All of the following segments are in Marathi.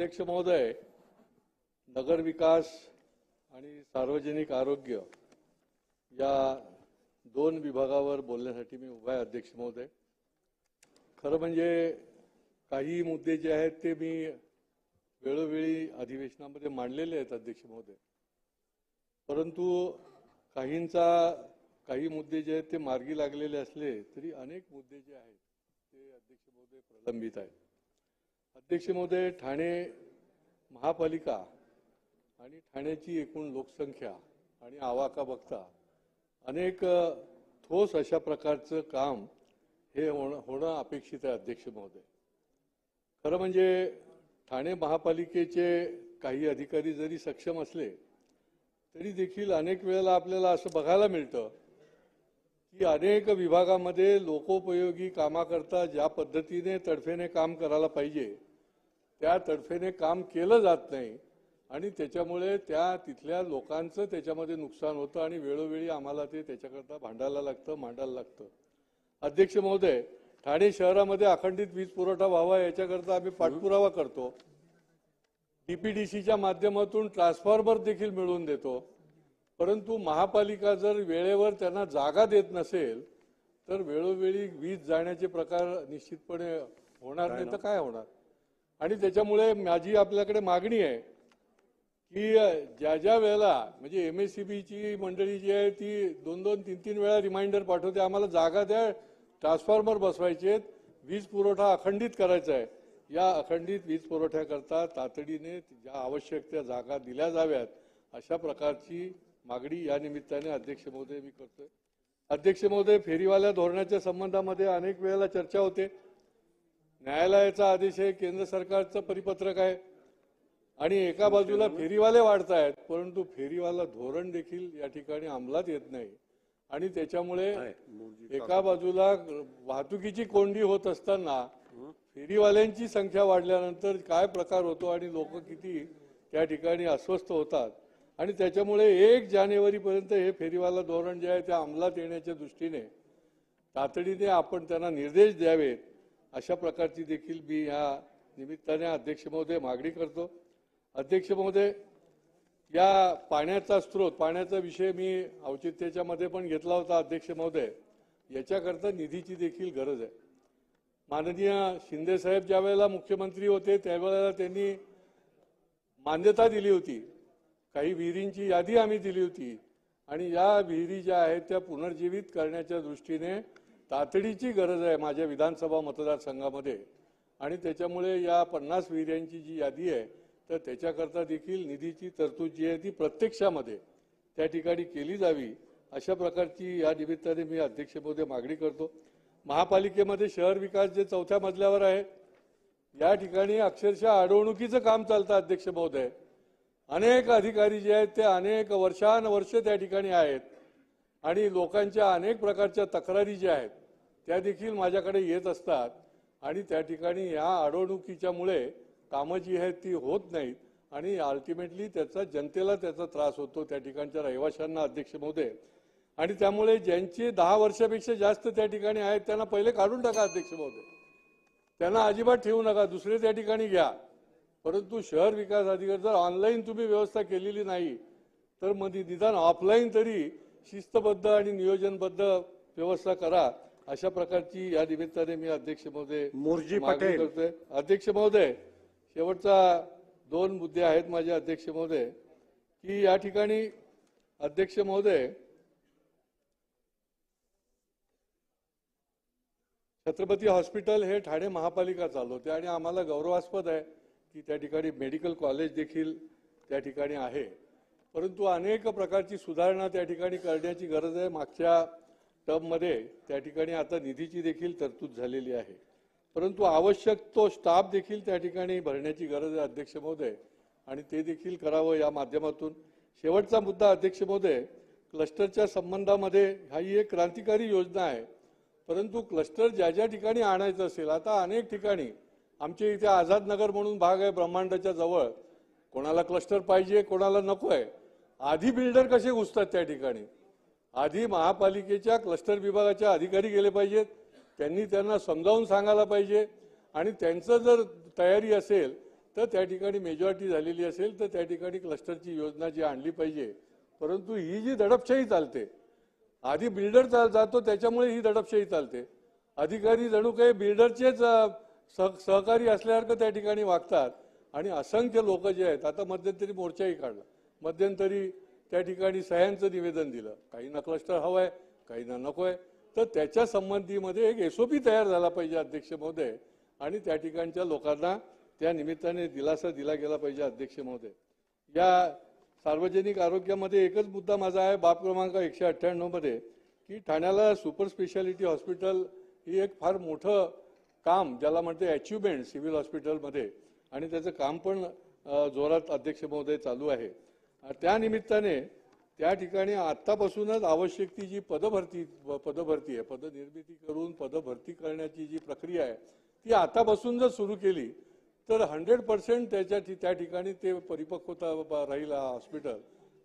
अध्यक्ष महोदय नगर विकास आणि सार्वजनिक आरोग्य या दोन विभागावर बोलण्यासाठी मी उभा आहे अध्यक्ष महोदय. खरं म्हणजे काही मुद्दे जे आहेत ते मी वेळोवेळी अधिवेशनामध्ये मांडलेले आहेत अध्यक्ष महोदय. परंतु काहींचा काही मुद्दे जे आहेत ते मार्गी लागलेले असले तरी अनेक मुद्दे जे आहेत ते अध्यक्ष महोदय प्रलंबित आहेत. अध्यक्ष महोदय ठाणे महापालिका आणि ठाण्याची एकूण लोकसंख्या आणि आवाका बघता अनेक ठोस अशा प्रकारचं काम हे होणं होणं अपेक्षित आहे अध्यक्ष महोदय. खरं म्हणजे ठाणे महापालिकेचे काही अधिकारी जरी सक्षम असले तरी देखील अनेक वेळेला आपल्याला असं बघायला मिळतं की अनेक विभागामध्ये लोकोपयोगी कामाकरता ज्या पद्धतीने तडफेने काम करायला पाहिजे त्या तडफेने काम केलं जात नाही आणि त्याच्यामुळे त्या तिथल्या लोकांचं त्याच्यामध्ये नुकसान होतं आणि वेळोवेळी आम्हाला ते त्याच्याकरता भांडायला लागतं मांडायला लागतं. अध्यक्ष महोदय ठाणे शहरामध्ये अखंडित वीज पुरवठा व्हावा याच्याकरता आम्ही पाठपुरावा करतो. डीपीडीसीच्या माध्यमातून ट्रान्सफॉर्मर देखील मिळवून देतो. परंतु महापालिका जर वेळेवर त्यांना जागा देत नसेल तर वेळोवेळी वीज जाण्याचे प्रकार निश्चितपणे होणार नाही तर काय होणार? आणि त्याच्यामुळे माझी आपल्याकडे मागणी आहे की ज्या ज्या वेळेला म्हणजे एम एस सी बीची मंडळी जी आहे ती दोन दोन तीन तीन वेळा रिमाइंडर पाठवते आम्हाला जागा द्या ट्रान्सफॉर्मर बसवायचे आहेत वीज पुरवठा अखंडित करायचा आहे. या अखंडित वीज पुरवठ्याकरता तातडीने ज्या आवश्यक त्या जागा दिल्या जाव्यात अशा प्रकारची मागणी या निमित्ताने अध्यक्ष महोदय मी करतोय. अध्यक्ष महोदय फेरीवाल्या धोरणाच्या संबंधामध्ये अनेक वेळेला चर्चा होते. न्यायालयाचा आदेश आहे केंद्र सरकारचं परिपत्रक आहे. आणि एका बाजूला फेरीवाले वाढतायत परंतु फेरीवाला धोरण देखील या ठिकाणी अंमलात येत नाही. आणि त्याच्यामुळे एका बाजूला वाहतुकीची कोंडी होत असताना फेरीवाल्यांची संख्या वाढल्यानंतर काय प्रकार होतो आणि लोक किती त्या ठिकाणी अस्वस्थ होतात आणि त्याच्यामुळे एक जानेवारीपर्यंत हे फेरीवाला धोरण जे आहे ते अंमलात येण्याच्या दृष्टीने तातडीने आपण त्यांना निर्देश द्यावेत अशा प्रकारची देखील मी ह्या निमित्ताने अध्यक्ष महोदय मागणी करतो. अध्यक्ष महोदय या पाण्याचा स्रोत पाण्याचा विषय मी औचित्याच्या मध्ये पण घेतला होता अध्यक्ष महोदय. याच्याकरता निधीची देखील गरज आहे. माननीय शिंदेसाहेब ज्यावेळेला ज्या वेळेला मुख्यमंत्री होते त्यावेळेला त्यांनी मान्यता दिली होती. काही विहिरींची यादी आम्ही दिली होती. आणि या विहिरी ज्या आहेत त्या पुनर्जीवित करण्याच्या दृष्टीने तातडीची गरज आहे माझ्या विधानसभा मतदारसंघामध्ये. आणि त्याच्यामुळे या पन्नास विहिऱ्यांची जी यादी आहे तर त्याच्याकरता देखील निधीची तरतूद जी आहे ती प्रत्यक्षामध्ये त्या ठिकाणी केली जावी. अशा प्रकारची या निमित्ताने मी अध्यक्षपदे मागणी करतो. महापालिकेमध्ये शहर विकास जे चौथ्या मजल्यावर आहे या ठिकाणी अक्षरशः अडवणुकीचं काम चालतं अध्यक्ष महोदय. अनेक अधिकारी जे आहेत ते अनेक वर्षानुवर्ष त्या ठिकाणी आहेत. आणि लोकांच्या अनेक प्रकारच्या तक्रारी ज्या आहेत त्या देखील माझ्याकडे येत असतात. आणि त्या ठिकाणी या अडवणुकीच्यामुळे कामं जी आहेत ती होत नाहीत. आणि अल्टिमेटली त्याचा जनतेला त्याचा त्रास होतो त्या ठिकाणच्या रहिवाशांना अध्यक्ष महोदय. आणि त्यामुळे ज्यांचे दहा वर्षापेक्षा जास्त त्या ठिकाणी आहेत त्यांना पहिले काढून टाका अध्यक्ष महोदय. त्यांना अजिबात ठेवू नका दुसरे त्या ठिकाणी घ्या. परंतु शहर विकास अधिकारी जर ऑनलाईन तुम्ही व्यवस्था केलेली नाही तर मग निदान ऑफलाईन तरी शिस्तबद्ध आणि नियोजनबद्ध व्यवस्था करा. अशा प्रकारची या निमित्ताने मी अध्यक्ष महोदय मोर्जी पटेल. करतोय. अध्यक्ष महोदय शेवटचा दोन मुद्दे आहेत माझे अध्यक्ष महोदय की या ठिकाणी अध्यक्ष महोदय छत्रपती हॉस्पिटल हे ठाणे महापालिका चालवते आणि आम्हाला गौरवास्पद आहे. की त्या ठिकाणी मेडिकल कॉलेज देखील त्या ठिकाणी आहे. परंतु अनेक प्रकारची सुधारणा त्या ठिकाणी करण्याची गरज आहे. मागच्या टर्ममध्ये त्या ठिकाणी आता निधीची देखील तरतूद झालेली आहे. परंतु आवश्यक तो स्टाफ देखील त्या ठिकाणी भरण्याची गरज आहे अध्यक्ष महोदय. आणि ते देखील करावं या माध्यमातून. शेवटचा मुद्दा अध्यक्ष महोदय क्लस्टरच्या संबंधामध्ये हा ही एक क्रांतिकारी योजना आहे. परंतु क्लस्टर ज्या ज्या ठिकाणी आणायचं असेल आता अनेक ठिकाणी आमच्या इथे आझादनगर म्हणून भाग आहे ब्रह्मांडाच्या जवळ. कोणाला क्लस्टर पाहिजे कोणाला नको आहे. आधी बिल्डर कसे घुसतात त्या ठिकाणी? आधी महापालिकेच्या क्लस्टर विभागाच्या अधिकारी गेले पाहिजेत. त्यांनी त्यांना समजावून सांगायला पाहिजे. आणि त्यांचं जर तयारी असेल तर त्या ठिकाणी मेजॉरिटी झालेली असेल तर त्या ठिकाणी क्लस्टरची योजना जी आणली पाहिजे. परंतु ही जी दडपशाही चालते आधी बिल्डर चाल जातो त्याच्यामुळे ही दडपशाही चालते. अधिकारी जणू काही बिल्डरचेच सह- सहकारी असल्यासारखं त्या ठिकाणी वागतात. आणि असंख्य लोक जे आहेत आता मध्यंतरी मोर्चाही काढला. मध्यंतरी त्या ठिकाणी सह्यांचं निवेदन दिलं. काहींना क्लस्टर हवंय काहींना आहे तर त्याच्या संबंधीमध्ये एक एसओपी तयार झाला पाहिजे अध्यक्ष महोदय. आणि त्या ठिकाणच्या लोकांना त्या निमित्ताने दिलासा दिला गेला पाहिजे अध्यक्ष महोदय. या सार्वजनिक आरोग्यामध्ये एकच मुद्दा माझा आहे बाब क्रमांक एकशे अठ्ठ्याण्णवमध्ये की ठाण्याला सुपर स्पेशालिटी हॉस्पिटल ही एक फार मोठं काम ज्याला म्हणते अचिव्हमेंट सिव्हिल हॉस्पिटलमध्ये आणि त्याचं काम पण जोरात अध्यक्ष महोदय चालू आहे. त्यानिमित्ताने त्या ठिकाणी आत्तापासूनच आवश्यक ती जी पदभरती पदभरती आहे पदनिर्मिती करून पदभरती करण्याची जी प्रक्रिया आहे ती आतापासून जर सुरू केली तर हंड्रेड पर्सेंट त्याच्या त्या ठिकाणी ते परिपक्वता राहील हा हॉस्पिटल.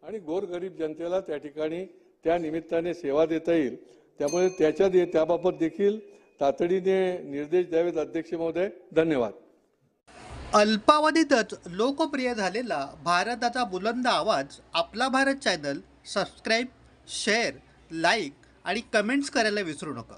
आणि गोरगरीब जनतेला त्या ठिकाणी त्या निमित्ताने सेवा देता येईल. त्यामुळे त्याच्या दे- त्याबाबत देखील तातडीने निर्देश द्यावेत अध्यक्ष महोदय. धन्यवाद. अल्पावधीतच लोकप्रिय झालेला भारताचा बुलंद आवाज आपला Bharat channel subscribe share like आणि कमेंट्स करायला विसरू नका.